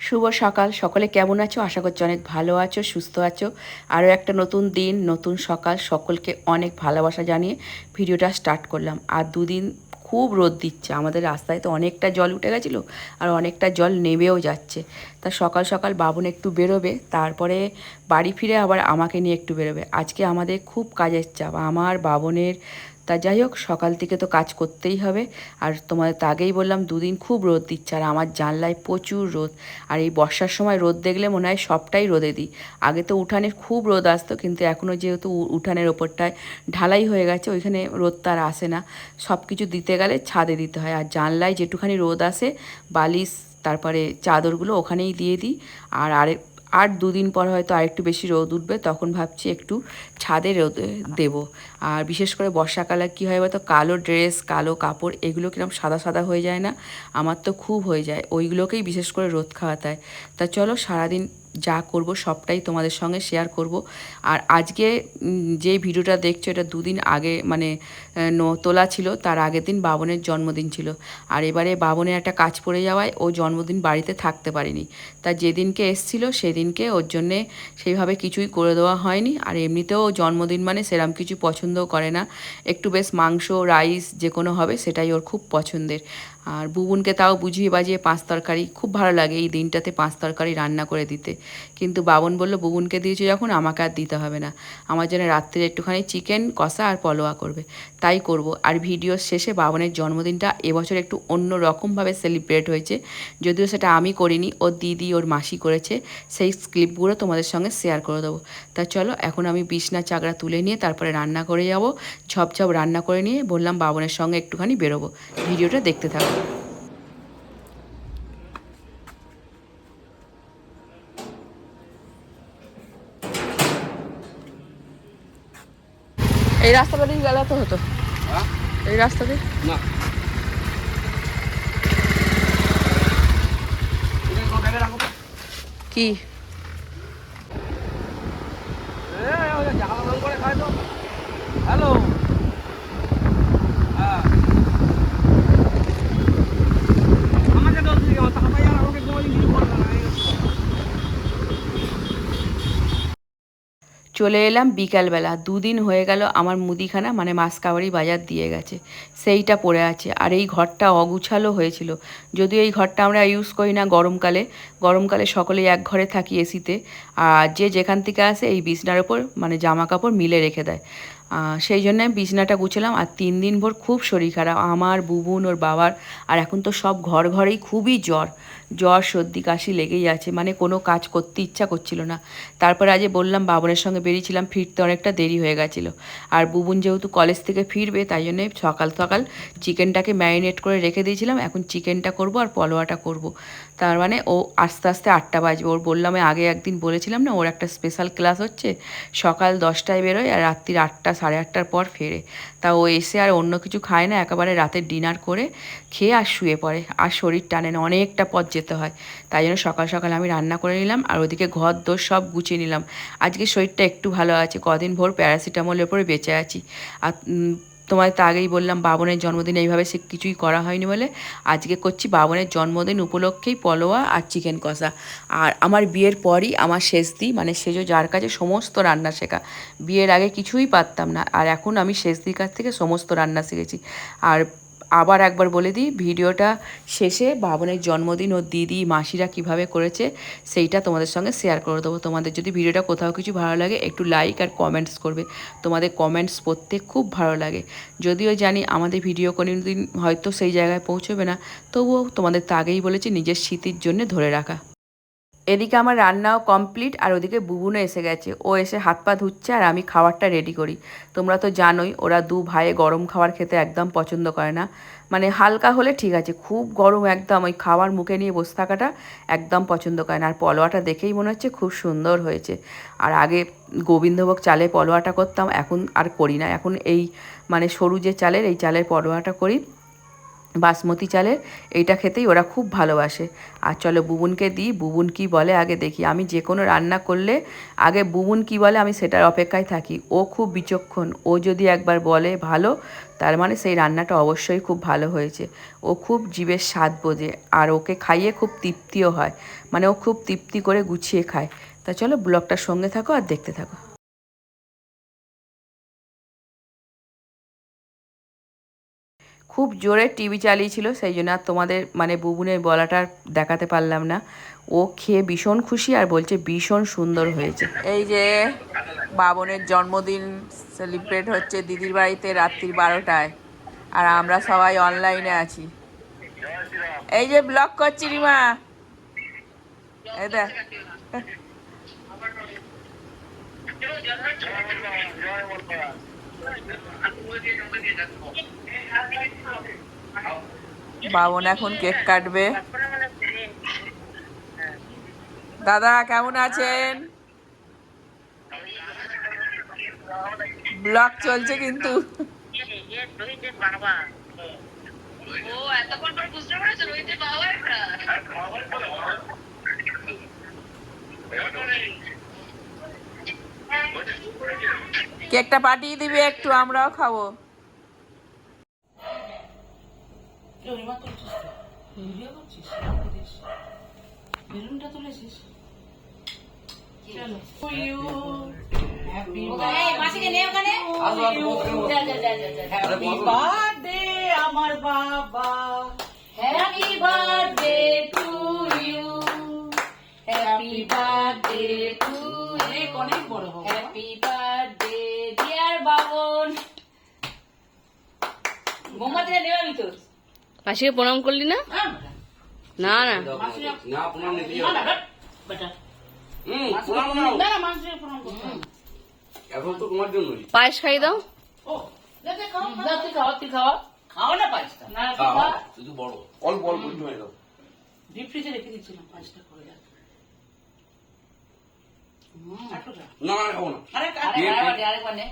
শুভ সকাল। সকলে কেমন আছো? আশা করছি অনেক ভালো আছো, সুস্থ আছো। আরও একটা নতুন দিন, নতুন সকাল। সকলকে অনেক ভালোবাসা জানিয়ে ভিডিওটা স্টার্ট করলাম। আর দুদিন খুব রোদ দিচ্ছে। আমাদের রাস্তায় তো অনেকটা জল উঠে গেছিল আর অনেকটা জল নেমেও যাচ্ছে। তা সকাল সকাল বাবন একটু বেরোবে, তারপরে বাড়ি ফিরে আবার আমাকে নিয়ে একটু বেরোবে। আজকে আমাদের খুব কাজের চাপ। আমার বাবনের তা যাই হোক, সকাল থেকে তো কাজ করতেই হবে। আর তোমাদের তো আগেই বললাম, দুদিন খুব রোদ দিচ্ছে। আর আমার জানলায় প্রচুর রোদ। আর এই বর্ষার সময় রোদ দেখলে মনে হয় সবটাই রোদে দিই। আগে তো উঠানে খুব রোদ আসতো, কিন্তু এখনও যেহেতু উঠানের ওপরটায় ঢালাই হয়ে গেছে, ওইখানে রোদ তার আসে না। সব কিছু দিতে গেলে ছাদে দিতে হয়। আর জানলায় যেটুখানি রোদ আসে, বালিশ, তারপরে চাদরগুলো ওখানেই দিয়ে দিই। আর আরেক আর দুদিন পর হয়তো আরেকটু বেশি রোদ উঠবে, তখন ভাবছি একটু ছাদে রোদ দেবো। আর বিশেষ করে বর্ষাকালে কী হয় বলতো, কালো ড্রেস, কালো কাপড় এগুলো কিরম সাদা সাদা হয়ে যায় না? আমার তো খুব হয়ে যায়। ওইগুলোকেই বিশেষ করে রোদ খাওয়াতে হয়। তা চলো সারাদিন যা করব সবটাই তোমাদের সঙ্গে শেয়ার করব। আর আজকে যে ভিডিওটা দেখছ এটা দুদিন আগে মানে তোলা ছিল, তার আগের দিন বাবনের জন্মদিন ছিল। আর এবারে বাবনের একটা কাজ পড়ে যাওয়ায় ও জন্মদিন বাড়িতে থাকতে পারেনি। তা যেদিনকে এসছিল সেদিনকে ওর জন্যে সেইভাবে কিছুই করে দেওয়া হয়নি। আর এমনিতেও জন্মদিন মানে সেরম কিছু পছন্দও করে না। একটু বেশ মাংস রাইস যে কোনো হবে সেটাই ওর খুব পছন্দের। আর বুবুনকে তাও বুঝিয়ে বাজিয়ে পাঁচ তরকারি, খুব ভালো লাগে এই দিনটাতে পাঁচ তরকারি রান্না করে দিতে। কিন্তু বাবন বলল, বুবুনকে দিয়েছে যখন, আমাকে আর দিতে হবে না। আমার জন্য রাত্রে একটুখানি চিকেন, কষা আর পলোয়া করবে। তাই করব। আর ভিডিওর শেষে বাবনের জন্মদিনটা এবছর একটু অন্য রকমভাবে সেলিব্রেট হয়েছে। যদিও সেটা আমি করিনি, ওর দিদি, ওর মাসি করেছে। সেই ক্লিপগুলো তোমাদের সঙ্গে শেয়ার করে দেবো। তা চলো, এখন আমি বিছনা চাকরা তুলে নিয়ে তারপরে রান্না করে যাব। ঝপঝপ রান্না করে নিয়ে বললাম, বাবনের সঙ্গে একটুখানি বেরোবো। ভিডিওটা দেখতে থাকো। এই রাস্তাটা দিয়ে গেলে তো হতো এই রাস্তা দিয়ে? না। কি হ্যালো হ্যাঁ আমাকে দোষ দিকে মাথা খাপাই আর আমাকে কোনো কিছু করবে না চলে এলাম বিকালবেলা। দুদিন হয়ে গেল আমার মুদিখানা মানে মাসকাবারি বাজার দিয়ে গেছে। সেইটা পড়ে আছে। আর এই ঘরটা অগুছালো হয়েছিল। যদিও এই ঘরটা আমরা ইউজ করি না গরমকালে। গরমকালে সকলেই এক ঘরে থাকি এসিতে আর যে যেখান থেকে আসে এই বিছনার ওপর মানে জামা কাপড় মিলে রেখে দেয়। সেই জন্য বিছনাটা গুছালাম আর তিন দিন ভোর খুব শরীর খারাপ। আমার বুবুন, ওর বাবার আর এখন তো সব ঘর ঘরেই খুবই জ্বর। জ্বর, সর্দি, কাশি লেগেই আছে মানে কোনো কাজ করতে ইচ্ছা করছিল না। তারপরে আজ বললাম বাবনের সঙ্গে বেরিয়েছিলাম, ফিরতে অনেকটা দেরি হয়ে গেছিল। আর বুবুন যেহেতু কলেজ থেকে ফিরবে, তাই জন্য সকাল সকাল চিকেনটাকে ম্যারিনেট করে রেখে দিয়েছিলাম। এখন চিকেনটা করব আর পলোয়াটা করব। তার মানে ও আস্তে আস্তে আটটা বাজবে। ওর বললাম আগে একদিন বলেছিলাম না, ওর একটা স্পেশাল ক্লাস হচ্ছে, সকাল দশটায় বেরোয় আর রাত্রির আটটা, সাড়ে আটটার পর ফেরে। তা ও এসে আর অন্য কিছু খায় না, একেবারে রাতের ডিনার করে খেয়ে আর শুয়ে পড়ে। আর শরীর টানে না, অনেকটা পথ যেতে হয়। তাই জন্য সকাল সকাল আমি রান্না করে নিলাম আর ওদিকে ঘর দোর সব গুছিয়ে নিলাম। আজকে শরীরটা একটু ভালো আছে, কদিন ভোর প্যারাসিটামলের উপরে বেঁচে আছি। আর তোমাদের তো আগেই বললাম বাবনের জন্মদিন এইভাবে সে কিছুই করা হয়নি বলে। আজকে করছি বাবনের জন্মদিন উপলক্ষেই পলোয়া আর চিকেন কষা। আর আমার বিয়ের পরই আমার শেষদি মানে সেজো যার কাছে সমস্ত রান্না শেখা। বিয়ের আগে কিছুই পারতাম না, আর এখন আমি শেষদির কাছ থেকে সমস্ত রান্না শিখেছি। আর আবার একবার বলে দিই, ভিডিওটা শেষে বাবনের জন্মদিন ও দিদি, মাসিরা কীভাবে করেছে সেইটা তোমাদের সঙ্গে শেয়ার করে দেবো। তোমাদের যদি ভিডিওটা কোথাও কিছু ভালো লাগে, একটু লাইক আর কমেন্টস করবে। তোমাদের কমেন্টস পড়তে খুব ভালো লাগে। যদিও জানি আমাদের ভিডিও কোনোদিন হয়তো সেই জায়গায় পৌঁছবে না, তবুও তোমাদের তো আগেই বলেছি, নিজের স্মৃতির জন্য ধরে রাখা। এদিকে আমার রান্নাও কমপ্লিট আর ওদিকে বুবুনও এসে গেছে। ও এসে হাত পা ধুচ্ছে আর আমি খাবারটা রেডি করি। তোমরা তো জানোই, ওরা দু ভাইয়ে গরম খাবার খেতে একদম পছন্দ করে না। মানে হালকা হলে ঠিক আছে, খুব গরম একদম ওই খাবার মুখে নিয়ে বসে থাকাটা একদম পছন্দ করে না। আর পলোয়াটা দেখেই মনে হচ্ছে খুব সুন্দর হয়েছে। আর আগে গোবিন্দভোগ চালে পলোয়াটা করতাম, এখন আর করি না। এখন এই মানে সরু যে চালের, এই চালের পলোয়াটা করি। বাসমতি চালের, এইটা খেতেই ওরা খুব ভালোবাসে। আর চলো বুবুনকে দিই, বুবুন কি বলে আগে দেখি। আমি যে কোনো রান্না করলে, আগে বুবুন কি বলে আমি সেটার অপেক্ষায় থাকি। ও খুব বিচক্ষণ, ও যদি একবার বলে ভালো, তার মানে সেই রান্নাটা অবশ্যই খুব ভালো হয়েছে। ও খুব জীবের স্বাদ বোঝে, আর ওকে খাইয়ে খুব তৃপ্তিও হয়। মানে ও খুব তৃপ্তি করে গুছিয়ে খায়। তা চলো ব্লগটার সঙ্গে থাকো আর দেখতে থাকো। খুব জোরে টিভি চালিয়েছিল সেই জন্য আর তোমাদের মানে বুবুনের বলাটা দেখাতে পারলাম না। ও খেয়ে ভীষণ খুশি আর বলছে ভীষণ সুন্দর হয়েছে। এই যে বাবনের জন্মদিন সেলিব্রেট হচ্ছে দিদির বাড়িতে রাত্রির বারোটায় আর আমরা সবাই অনলাইনে আছি। এই যে ব্লগ করছি রিমা। এই দেখ। বাবন এখন কেক কাটবে। দাদা কেমন আছেন? ব্লগ চলছে কিন্তু। কেকটা পাঠিয়ে দিবি একটু আমরাও খাব। বার্থডে আমার বাবা happy birthday to you happy birthday to অনেক বড় হ্যাপি বাবন মোমবাতিটা নেওয়া আমি তো। মাসিকে প্রণাম করলি না? না না না। প্রণাম নিতে না না। এখন তো তোমার জন্যই পায়েস খাই দাও। না তুই খাওয়া তুই খাওয়া খাও না পাঁচটা না শুধু বড়। অল্প অল্প একটু হয়ে দাও ডিপ ফ্রিজে রেখে দিচ্ছিলাম পাঁচটা করে যাক হুম। একটু খা। না না খাব না। আরে আরেকবার নে, আরেকবার নে।